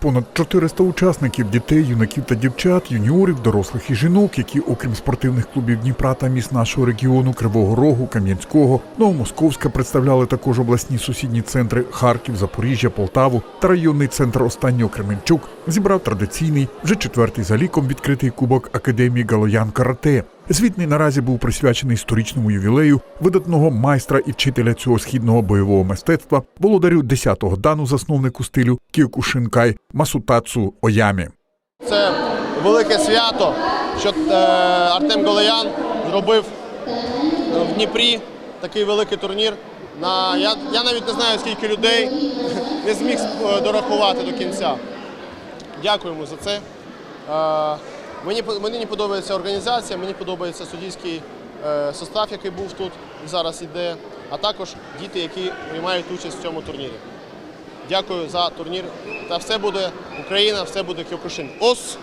Понад 400 учасників дітей, юнаків та дівчат, юніорів, дорослих і жінок, які, окрім спортивних клубів Дніпра та міст нашого регіону Кривого Рогу, Кам'янського, Новомосковська представляли також обласні сусідні центри Харків, Запоріжжя, Полтаву та районний центр останнього Кременчук, зібрав традиційний вже четвертий за ліком відкритий кубок Академії Галоян Карате. Звітний наразі був присвячений історичному ювілею видатного майстра і вчителя цього східного бойового мистецтва, володарю 10-го дану засновнику стилю Кіокушинкай Масутацу Оямі. Це велике свято, що е, Артем Голоян зробив в Дніпрі такий великий турнір. На, я, я навіть не знаю, скільки людей не зміг е, дорахувати до кінця. Дякуємо за це. Мені, мені подобається організація, мені подобається суддівський е, состав, який був тут і зараз іде, а також діти, які приймають участь в цьому турнірі. Дякую за турнір. Та все буде Україна, все буде Кіокушин. Ос!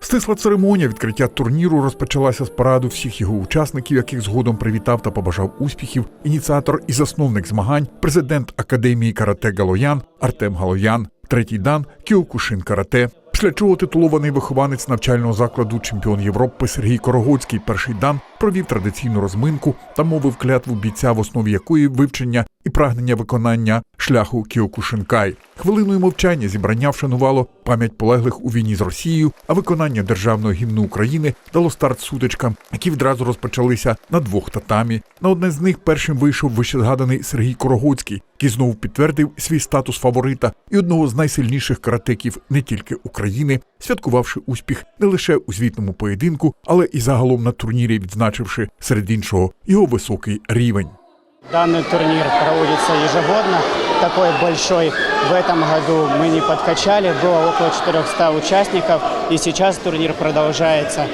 Стисла церемонія відкриття турніру розпочалася з параду всіх його учасників, яких згодом привітав та побажав успіхів. Ініціатор і засновник змагань, президент Академії карате Галоян Артем Галоян, третій дан Кіокушин карате. Після чого титулований вихованець навчального закладу чемпіон Європи Сергій Корогоцький, перший дан, провів традиційну розминку та мовив клятву бійця, в основі якої вивчення і прагнення виконання шляху Кіокушинкай. Хвилиною мовчання зібрання вшанувало пам'ять полеглих у війні з Росією, а виконання державного гімну України дало старт сутичкам, які відразу розпочалися на двох татамі. На одне з них першим вийшов вищезгаданий Сергій Корогоцький, який знову підтвердив свій статус фаворита і одного з найсильніших каратеків не тільки України, святкувавши успіх не лише у звітному поєдинку, але і загалом на турнірі, відзначивши серед іншого його високий рівень. Данный турнир проводится ежегодно, такой большой. В этом году мы не подкачали, было около 400 участников, и сейчас турнир продолжается.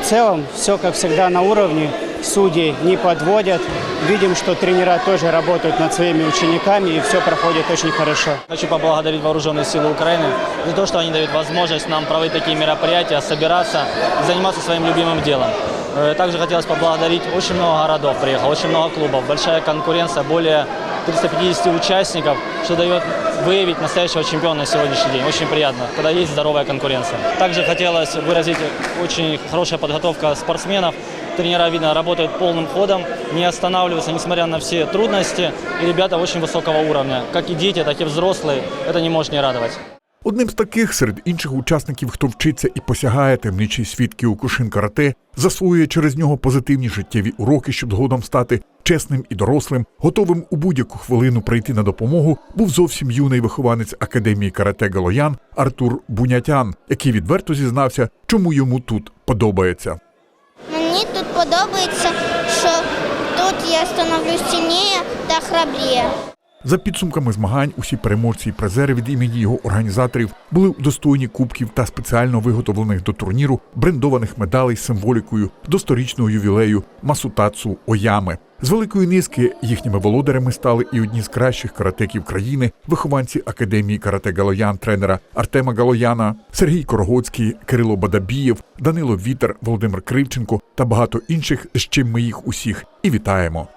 В целом, все как всегда на уровне, судьи не подводят. Видим, что тренера тоже работают над своими учениками, и все проходит очень хорошо. Хочу поблагодарить Вооруженные силы Украины за то, что они дают возможность нам проводить такие мероприятия, собираться и заниматься своим любимым делом. Э, Также хотелось поблагодарить очень много городов приехало, очень много клубов, большая конкуренция, более 350 участников, что дает выявить настоящего чемпиона на сегодняшний день. Очень приятно, когда есть здоровая конкуренция. Также хотелось выразить очень хорошая подготовка спортсменов. Тренера, видно, работают полным ходом, не останавливаются, несмотря на все трудности. И ребята очень высокого уровня. Как и дети, так и взрослые. Это не может не радовать. Одним з таких серед інших учасників, хто вчиться і посягає таємничий світ Кіокушин карате, засвоює через нього позитивні життєві уроки, щоб згодом стати чесним і дорослим, готовим у будь-яку хвилину прийти на допомогу, був зовсім юний вихованець академії карате Галоян Артур Бунятян, який відверто зізнався, чому йому тут подобається. Мені тут подобається, що тут я становлюсь сильніше та храбріє. За підсумками змагань, усі переможці і призери від імені його організаторів були удостоєні кубків та спеціально виготовлених до турніру брендованих медалей з символікою до сторічного ювілею Масутацу Оями. З великої низки їхніми володарями стали і одні з кращих каратеків країни, вихованці академії карате Галоян, тренера Артема Галояна, Сергій Корогоцький, Кирило Бадабієв, Данило Вітер, Володимир Кривченко та багато інших, з чим ми їх усіх і вітаємо.